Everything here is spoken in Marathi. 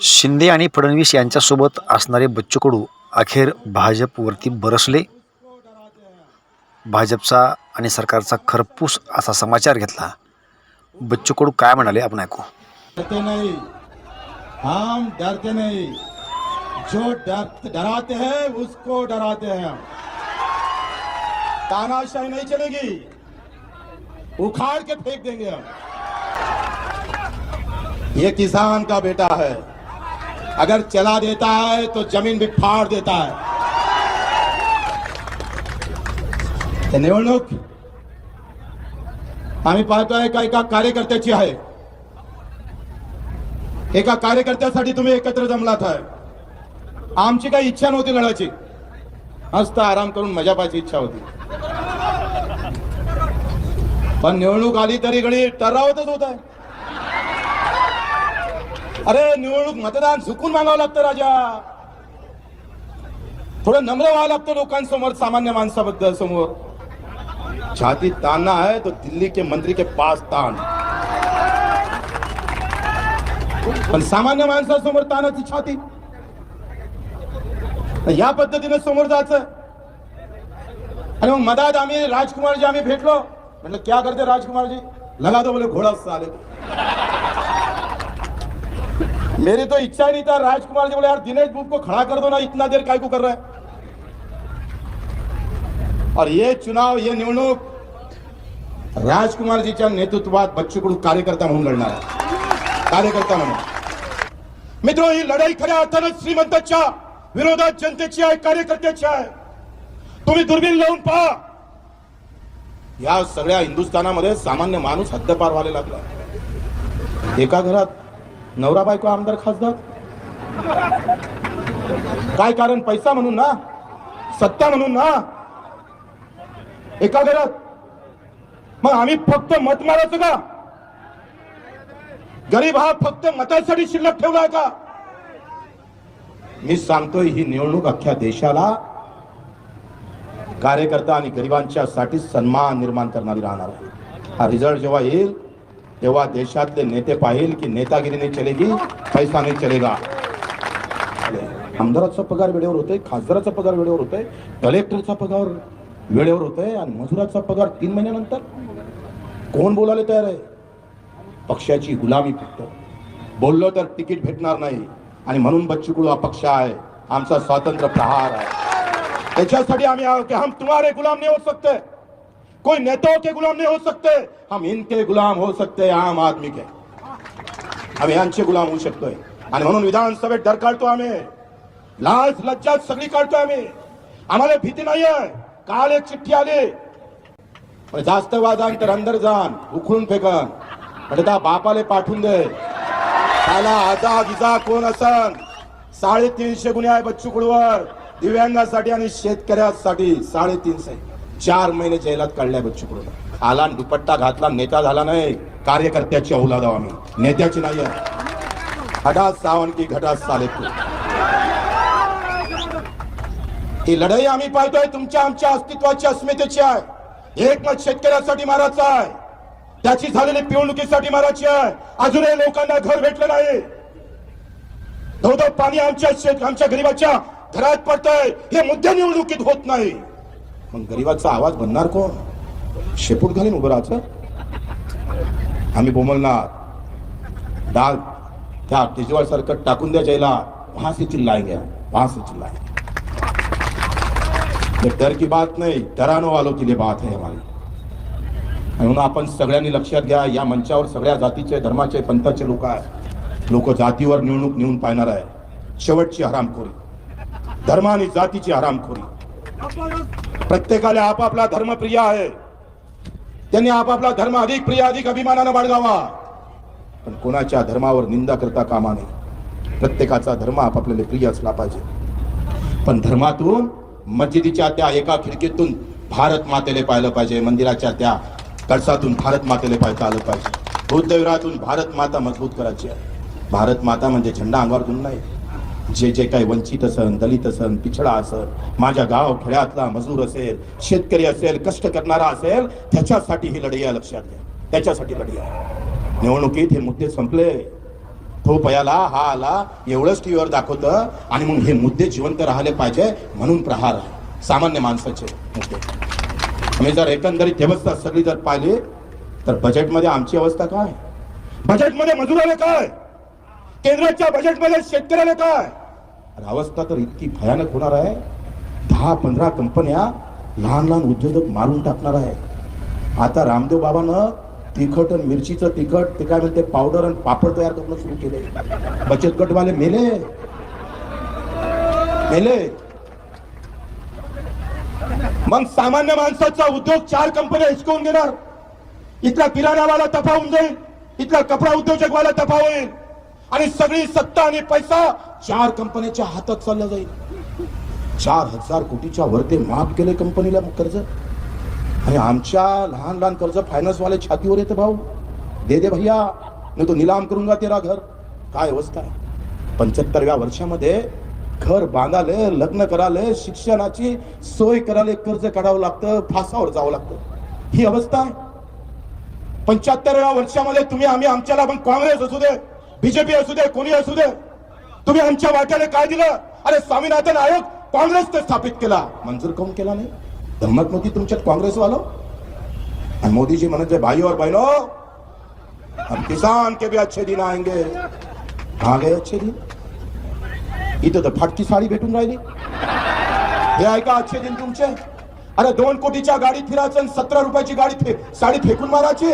शिंदे आणि फडणवीस यांच्यासोबत असणारे बच्चू कडू अखेर भाजपवरती बरसले. भाजपचा आणि सरकारचा खरपूस असा समाचार घेतला. बच्चू कडू काय म्हणाले आपण ऐकू. हम डरते नहीं. जो डर डराते हैं उसको डराते हैं हम. तानाशाही नहीं चलेगी. उखाड़ के फेंक देंगे हम. ये किसान का बेटा है. अगर चला देता है तो जमीन भी फाड़ देता है। निवडणूक हो आम्ही पाहतोय का एका कार्यकर्त्याची आहे. एका कार्यकर्त्यासाठी तुम्ही एकत्र जमलात आहे. आमची काही इच्छा नव्हती लढायची. मस्त आराम करून मजा पाहायची इच्छा होती. पण निवडणूक आली तरी गडी टरावतच होत आहे. अरे निवडणूक मतदान झुकून मागावं लागतं राजा. थोडं नम्र व्हावं लागतं लोकांसमोर सामान्य माणसाबद्दल समोर. छाती ताना है तो दिल्ली के मंत्री के पास तान पण सामान्य माणसासमोर तानाची छाती. या पद्धतीने समोर जायचं. आणि मग मधात आम्ही राजकुमारजी आम्ही भेटलो. म्हटलं क्या करते राजकुमारजी? लगा दो बोले घोड़ा चालेल मेरी तो इच्छा ही नहीं था राजकुमार जी बोले यार दिनेश बुक को खड़ा कर दो ना इतना देर काय को कर रहा है? और ये चुनाव ये निवडणूक राजकुमारजीच्या नेतृत्वात बच्चू कार्यकर्ता म्हणून लढणार आहे. कार्यकर्ता म्हणून. मित्र ही लढाई खऱ्या अर्थानं श्रीमंताच्या विरोधात जनतेची आहे कार्यकर्त्याची आहे. तुम्ही दुर्बीण लावून पहा. या सगळ्या हिंदुस्थानामध्ये सामान्य माणूस हद्दपार व्हायला लागला. एका घरात नवरा बायको आमदार खासदार? काय कारण? पैसा म्हणून ना? सत्ता म्हणून ना? एका घरात? मग आम्ही फक्त मत मारायचं का? गरीब हा फक्त मतासाठी शिल्लक ठेवलाय का? मी सांगतोय ही निवडणूक अख्ख्या देशाला कार्यकर्ता आणि गरिबांच्या साठी सन्मान निर्माण करणारी राहणार आहे. हा रिझल्ट जेव्हा येईल तेव्हा देशातले नेते पाहिल की नेतागिरी नाही चलेगी पैसा नाही चलेगा आमदाराचा पगार वेळेवर होतोय खासदाराचा पगार वेळेवर होतोय कलेक्टरचा पगार वेळेवर होतोय आणि मजुराचा पगार तीन महिन्यानंतर? कोण बोलायला तयार आहे? पक्षाची गुलामी फक्त बोललो तर तिकीट भेटणार नाही. आणि म्हणून बच्चू हा पक्ष आहे. आमचा स्वातंत्र्य प्रहार आहे. त्याच्यासाठी आम्ही आहोत की हम तुम्हारे गुलाम नाही हो सकते. कोई नेताओं के गुलाम नहीं हो सकते। हम इनके गुलाम हो सकते आम आदमी के। आम्ही यांचे गुलाम होऊ शकतोय आणि म्हणून विधानसभेत डर काढतो आम्ही लाज लज्जात सगळी काढतोय आम्ही आम्हाला भीती नाहीये काल एक चिठ्ठी आली पण जास्त वाजान तर अंदर जाण उखळून फेकन। म्हणजे त्या बापाले पाठवून दे। त्याला आजा गिजा कोण असन? साडेतीनशे गुन्हे आहे बच्चू कुडवर दिव्यांगासाठी आणि शेतकऱ्यासाठी साडेतीनशे. चार महिने जेलात काढल्या बच्चू कडून आला दुपट्टा घातला नेता झाला नाही. कार्यकर्त्याची औलाद आम्ही. नेत्याची नाही आहे. घटात सावन की घटात साले ही लढाई आम्ही पाहतोय तुमच्या आमच्या अस्तित्वाची अस्मितेची आहे. एक मत शेतकऱ्यासाठी मारायचं आहे. त्याची झालेली पिवणुकीसाठी मारायची आहे. अजूनही लोकांना घर भेटलं नाही. धोधो पाणी आमच्या शेत आमच्या गरीबाच्या घरात पडतंय. हे मुद्दे निवडणुकीत होत नाही. मग गरीबाचा आवाज बनणार कोण? शेपूट घालीन उभं राहायचं. आम्ही बोमलणार डाल त्या केजरीवाल सरकार टाकून द्या जायला. वहां से चिल्लाएंगे वहां से चिल्लाएंगे डर की बात नाही. डरानो वालो की बात आहे हमारी म्हणून आपण सगळ्यांनी लक्षात घ्या या मंचावर सगळ्या जातीचे धर्माचे पंथाचे लोक आहे. लोक जातीवर निवडणूक नेऊन पाहणार आहे. शेवटची हरामखोरी. धर्म आणि जातीची हरामखोरी. प्रत्येकाला आपापला धर्म प्रिय आहे. त्यांनी आपापला धर्म अधिक प्रिय अधिक अभिमानानं बाळगावा. पण कोणाच्या धर्मावर निंदा करता कामा नये. प्रत्येकाचा धर्म आपापल्याला प्रिय असला पाहिजे. पण धर्मातून मस्जिदीच्या त्या एका खिडकीतून भारत मातेले पाहिलं पाहिजे. मंदिराच्या त्या कळसातून भारत मातेले पाहता आलं पाहिजे. बुद्धविरातून भारत माता मजबूत करायची आहे. भारत माता म्हणजे झेंडा अंगावर घेऊन नाही. जे जे काही वंचित असन दलित असन पिछडा असन माझ्या गाव खेड्यातला मजूर असेल शेतकरी असेल कष्ट करणारा असेल त्याच्यासाठी ही लढाई लक्षात घ्या. त्याच्यासाठी लढाई निवडणुकीत हे मुद्दे संपले. तो पयाला हा आला एवढंच टीव्हीवर दाखवतं आणि मग हे मुद्दे जिवंत राहिले पाहिजे म्हणून प्रहार सामान्य माणसाचे मुद्दे. आम्ही जर एकंदरीत व्यवस्था सगळी जर पाहिली तर बजेटमध्ये आमची अवस्था काय? बजेटमध्ये मजुराला काय? केंद्राच्या बजेटमध्ये शेतकऱ्याला काय? आणि अवस्था तर इतकी भयानक होणार आहे. दहा पंधरा कंपन्या लहान लहान उद्योजक मारून टाकणार आहे. आता रामदेव बाबानं तिखट आणि मिरचीचं तिखट ते काय म्हणते पावडर आणि पापड तयार करणं सुरू केले. बचत गटवाले मेले. मेले. मग सामान्य माणसाचा उद्योग चार कंपन्या हिसकवून घेणार. इथला किराणावाला तफा होऊन जाईल. इथला कपडा उद्योजकवाला तफा होईल आणि सगळी सत्ता आणि पैसा चार कंपन्याच्या हातात चालला जाईल. चार हजार कोटीच्या वरते माफ केले कंपनीला कर्ज? आणि आमच्या लहान लहान कर्ज फायनान्स वाले छातीवर येते भाऊ. दे दे भैया मी तो निलाम करूंगा तेरा घर. काय अवस्था आहे? पंच्याहत्तरव्या वर्षामध्ये घर बांधाले लग्न कराले शिक्षणाची सोय कराले कर्ज काढावं लागतं फासावर जावं लागतं. ही अवस्था आहे. पंच्याहत्तरव्या वर्षामध्ये तुम्ही आम्ही आमच्याला पण काँग्रेस असू दे बीजेपी असू दे कोणी असू दे तुम्ही आमच्या वाट्याने काय दिलं? अरे स्वामीनाथन आयोग काँग्रेसने स्थापित केला. मंजूर काऊन केला नाही? धमक नव्हती तुमच्यात काँग्रेस वालो आणि मोदीजी म्हणत भाई और बहनो हम किसान के भी अच्छे दिन आएंगे. आ गए अच्छे दिन? इथं तर फाटकी साडी भेटून राहिली. हे ऐका अच्छे दिन तुमचे? अरे दोन कोटीच्या गाडीत फिरायचं आणि सतरा रुपयाची गाडी फे साडी फेकून मारायची?